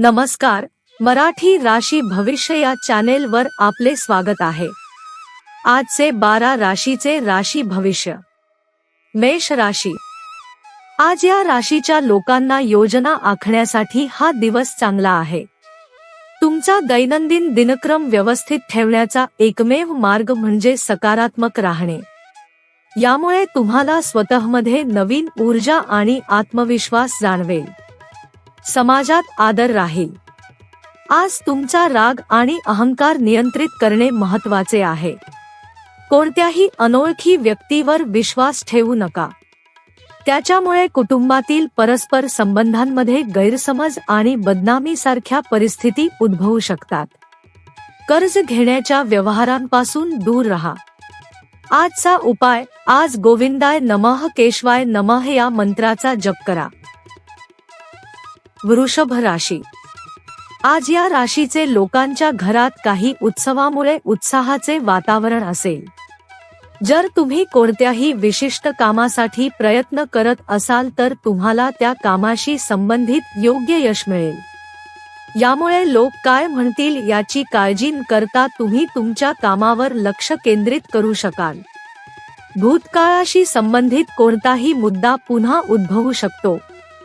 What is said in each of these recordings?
नमस्कार मराठी राशी भविष्य या चॅनेल वर आपले स्वागत आहे. आजचे बारा राशीचे राशी भविष्य. मेष राशी. आज या राशीच्या लोकांना योजना आखण्यासाठी हा दिवस चांगला आहे. तुमचा दैनंदिन दिनक्रम व्यवस्थित ठेवण्याचा एकमेव मार्ग म्हणजे सकारात्मक राहणे. यामुळे तुम्हाला स्वतःमध्ये नवीन ऊर्जा आणि आत्मविश्वास जाणवेल. समाजात आदर राहील. आज तुमचा राग आणि अहंकार नियंत्रित करणे महत्त्वाचे आहे. कोणत्याही अनोळखी व्यक्तीवर विश्वास ठेवू नका. त्याच्यामुळे कुटुंबातील परस्पर संबंधांमध्ये गैरसमज आणि बदनामीसारख्या परिस्थिती उद्भवू शकतात. कर्ज घेण्याच्या व्यवहारांपासून दूर राहा. आजचा उपाय आज गोविंदाय नमः केशवाय नमः या मंत्राचा जप करा. वृषभ राशी. आज या राशीचे लोकांच्या घरात काही उत्सवामुळे उत्साहाचे वातावरण असेल. जर तुम्ही कोणत्याही विशिष्ट कामासाठी प्रयत्न करत असाल तर तुम्हाला त्या कामाशी संबंधित योग्य यश मिळेल. यामुळे लोक काय म्हणतील याची काळजी न करता तुम्ही तुमच्या कामावर लक्ष केंद्रित करू शकाल. भूतकाळाशी संबंधित कोणताही मुद्दा पुन्हा उद्भवू शकतो.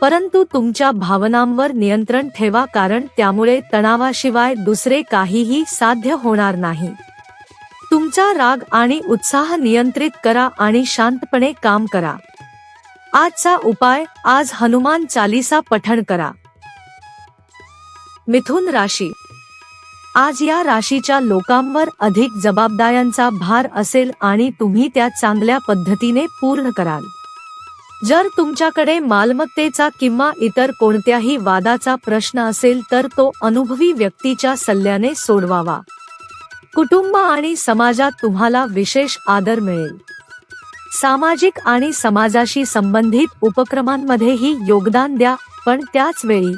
परंतु तुमच्या भावनांवर नियंत्रण ठेवा कारण त्यामुळे तणावाशिवाय दुसरे काहीही साध्य होणार नाही. तुमचा राग आणि उत्साह नियंत्रित करा आणि शांतपणे काम करा. आजचा उपाय आज हनुमान चालीसा पठण करा. मिथुन राशी. आज या राशीच्या लोकांवर अधिक जबाबदाऱ्यांचा भार असेल आणि तुम्ही त्या चांगल्या पद्धतीने पूर्ण कराल. जर तुमच्याकडे मालमत्तेचा किंवा इतर कोणत्याही वादाचा प्रश्न असेल तर तो अनुभवी व्यक्तीच्या सल्ल्याने सोडवावा. कुटुंब आणि समाजात तुम्हाला विशेष आदर मिळेल. सामाजिक आणि समाजाशी संबंधित उपक्रमांमध्येही योगदान द्या पण त्याच वेळी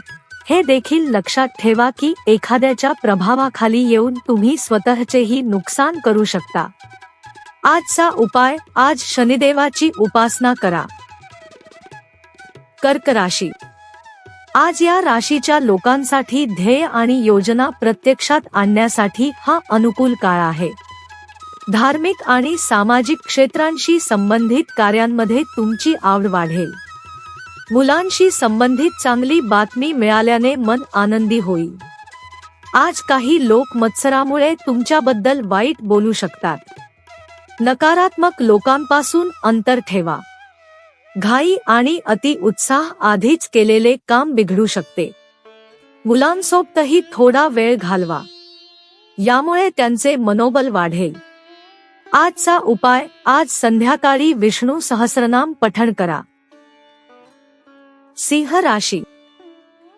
हे देखील लक्षात ठेवा की एखाद्याच्या प्रभावाखाली येऊन तुम्ही स्वतःचेही नुकसान करू शकता. आजचा उपाय आज शनिदेवाची उपासना करा. कर्क राशी. आज या राशीच्या लोकांसाठी ध्येय आणि योजना प्रत्यक्षात आणण्यासाठी हा अनुकूल काळ आहे. धार्मिक आणि सामाजिक क्षेत्रांशी संबंधित कार्यांमध्ये तुमची आवड वाढेल. मुलांशी संबंधित चांगली बातमी मिळाल्याने मन आनंदी होईल. आज काही लोक मत्सरामुळे तुमच्याबद्दल वाईट बोलू शकतात. नकारात्मक लोकांपासून अंतर ठेवा. घाई आणि अति उत्साह आधीच केलेले काम बिघडू शकते. मुलांसोबतही थोडा वेळ घालवा. यामुळे त्यांचे मनोबल वाढेल. आजचा उपाय आज संध्याकाळी विष्णू सहस्रनाम पठण करा. सिंह राशी.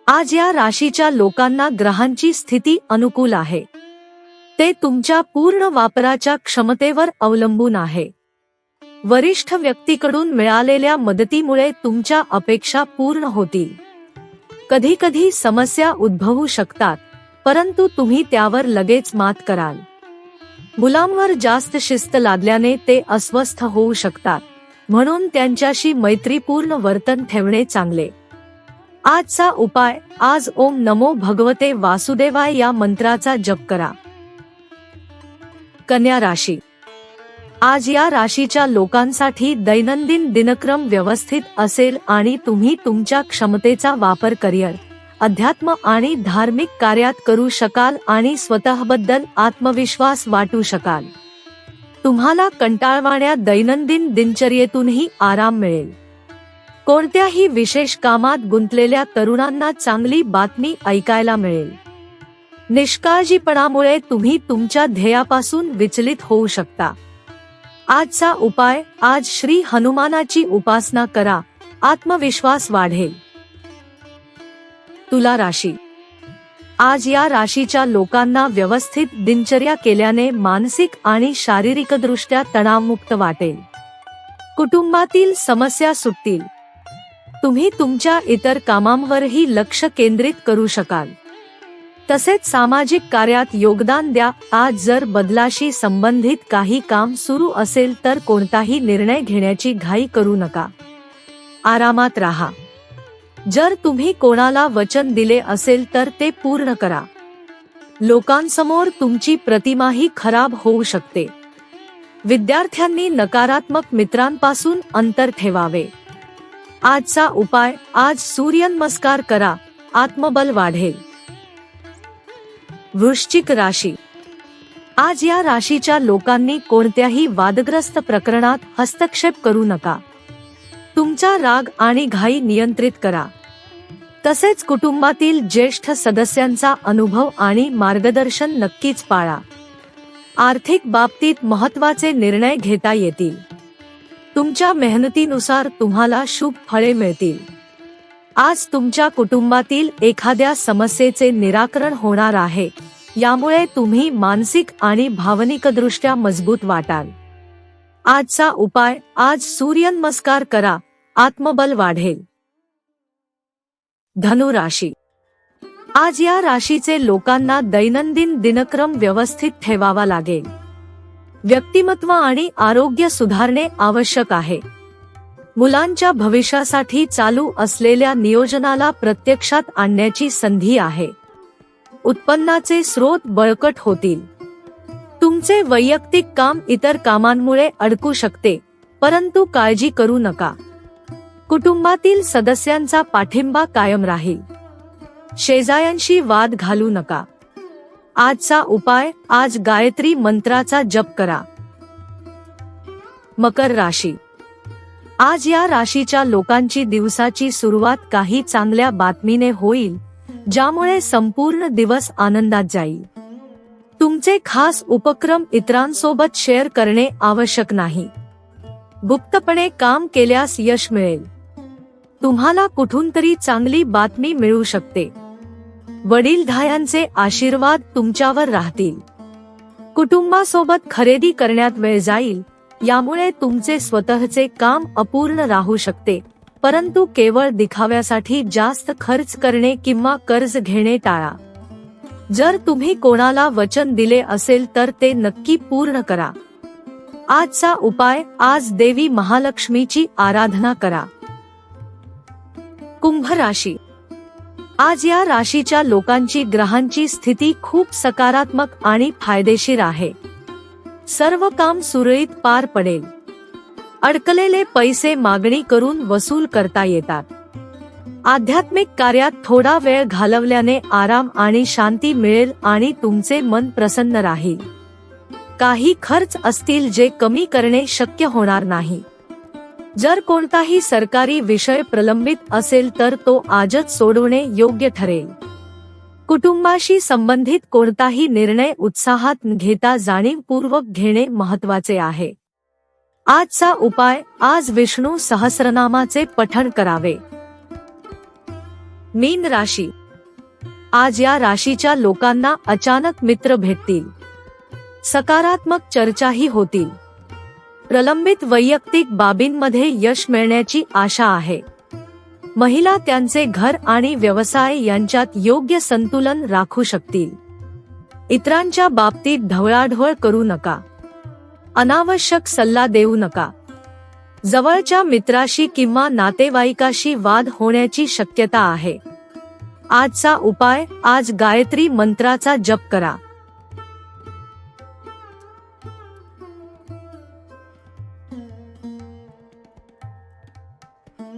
आज या राशीच्या लोकांना ग्रहांची स्थिती अनुकूल आहे. ते तुमच्या पूर्ण वापराच्या क्षमतेवर अवलंबून आहे. वरिष्ठ व्यक्तीकडून मिळालेल्या मदतीमुळे तुमच्या अपेक्षा पूर्ण होतील. कधी कधी समस्या उद्भवू शकतात परंतु तुम्ही त्यावर लगेच मात कराल. मुलांवर जास्त शिस्त लादल्याने ते अस्वस्थ होऊ शकतात म्हणून त्यांच्याशी मैत्रीपूर्ण वर्तन ठेवणे चांगले. आजचा उपाय आज ओम नमो भगवते वासुदेवाय या मंत्राचा जप करा. कन्या राशी आज या राशीच्या लोकांसाठी दैनंदिन दिनक्रम व्यवस्थित असेल आणि तुम्ही तुमच्या क्षमतेचा वापर करिअर अध्यात्म आणि धार्मिक कार्यात करू शकाल आणि स्वतःबद्दल आत्मविश्वास वाटू शकाल. तुम्हाला कंटाळवाण्या दैनंदिन दिनचर्येतूनही आराम मिळेल. कोणत्याही विशेष कामात गुंतलेल्या तरुणांना चांगली बातमी ऐकायला मिळेल. निष्काळजीपणामुळे तुम्ही तुमच्या ध्येयापासून विचलित होऊ शकता. आजचा उपाय आज श्री हनुमानाची उपासना करा. आत्मविश्वास वाढेल. तुला राशी. आज या राशीच्या लोकांना व्यवस्थित दिनचर्या केल्याने मानसिक आणि शारीरिकदृष्ट्या तणावमुक्त वाटेल. कुटुंबातील समस्या सुटतील. तुम्ही तुमच्या इतर कामांवरही लक्ष केंद्रित करू शकाल. तसेच सामाजिक कार्यात योगदान द्या. आज जर बदलाशी संबंधित काही काम सुरू असेल तर कोणताही निर्णय घेण्याची घाई करू नका. आरामात राहा. जर तुम्ही कोणाला वचन दिले असेल तर ते पूर्ण करा. लोकांसमोर तुमची प्रतिमाही खराब होऊ शकते. विद्यार्थ्यांनी नकारात्मक मित्रांपासून अंतर ठेवावे. आजचा उपाय आज सूर्यनमस्कार करा. आत्मबल वाढेल. वृश्चिक राशी. आज या राशीच्या लोकांनी कोणत्याही वादग्रस्त प्रकरणात हस्तक्षेप करू नका. तुमचा राग आणि घाई नियंत्रित करा. तसेच कुटुंबातील ज्येष्ठ सदस्यांचा अनुभव आणि मार्गदर्शन नक्कीच पाळा. आर्थिक बाबतीत महत्त्वाचे निर्णय घेता येतील. तुमच्या मेहनतीनुसार तुम्हाला शुभ फळे मिळतील. आज तुमच्या कुटुंबातील एखाद्या समस्येचे निराकरण होणार आहे. यामुळे तुम्ही मानसिक आणि भावनिकदृष्ट्या मजबूत वाटाल. आजचा उपाय आज सूर्यनमस्कार करा आत्मबल वाढेल. धनु राशी आज या राशीचे लोकांना दैनंदिन दिनक्रम व्यवस्थित ठेवावा लागेल. व्यक्तिमत्व आणि आरोग्य सुधारणे आवश्यक आहे. मुलांच्या भविष्यासाठी चालू असलेल्या नियोजनाला प्रत्यक्षात आणण्याची संधी आहे. उत्पन्नाचे स्रोत बळकट होतील. तुमचे वैयक्तिक काम इतर कामांमुळे अडकू शकते परंतु काळजी करू नका. कुटुंबातील सदस्यांचा पाठिंबा कायम राहील. शेजायांशी वाद घालू नका. आजचा उपाय आज गायत्री मंत्राचा जप करा. मकर राशी. आज या राशीच्या लोकांची दिवसाची सुरुवात काही चांगल्या बातमीने होईल ज्यामुळे संपूर्ण दिवस आनंदात जाईल. तुमचे खास उपक्रम इतरांसोबत शेअर करणे आवश्यक नाही. गुप्तपणे काम केल्यास यश मिळेल. तुम्हाला कुठून तरी चांगली बातमी मिळू शकते. वडीलधायांचे आशीर्वाद तुमच्यावर राहतील. कुटुंबासोबत खरेदी करण्यात वेळ जाईल यामुळे तुमचे स्वतःचे काम अपूर्ण राहू शकते. परंतु केवळ दिखाव्यासाठी जास्त खर्च करणे किंवा कर्ज घेणे टाळा. जर तुम्ही कोणाला वचन दिले असेल तर ते नक्की पूर्ण करा. आजचा उपाय आज देवी महालक्ष्मीची आराधना करा. कुंभ राशी. आज या राशीच्या लोकांची ग्रहांची स्थिती खूप सकारात्मक आणि फायदेशीर आहे. सर्व काम सुरळीत पार पडेल. अडकलेले पैसे मागणी करून वसूल करता येतात. आध्यात्मिक कार्यात थोडा वेळ घालवल्याने आराम आणि शांती मिळेल आणि तुमचे मन प्रसन्न राहील. काही खर्च असतील जे कमी करणे शक्य होणार नाही. जर कोणताही सरकारी विषय प्रलंबित असेल तर तो आजच सोडवणे योग्य ठरेल. कुटुंबाशी संबंधित कोणताही निर्णय उत्साहात घेता जाणीवपूर्वक घेणे महत्त्वाचे आहे. आजचा उपाय आज विष्णू सहस्रनामाचे पठण करावे. मीन राशी. आज या राशीच्या लोकांना अचानक मित्र भेटतील. सकारात्मक चर्चाही होतील. प्रलंबित वैयक्तिक बाबींमध्ये यश मिळण्याची आशा आहे. महिला त्यांचे घर आणि व्यवसाय यांच्यात योग्य संतुलन राखू शकतील. इतरांच्या बाबतीत ढवळाढवळ करू नका. अनावश्यक सल्ला देऊ नका. जवळच्या मित्राशी किंवा नातेवाईकाशी वाद होण्याची शक्यता आहे. आजचा उपाय आज गायत्री मंत्राचा जप करा.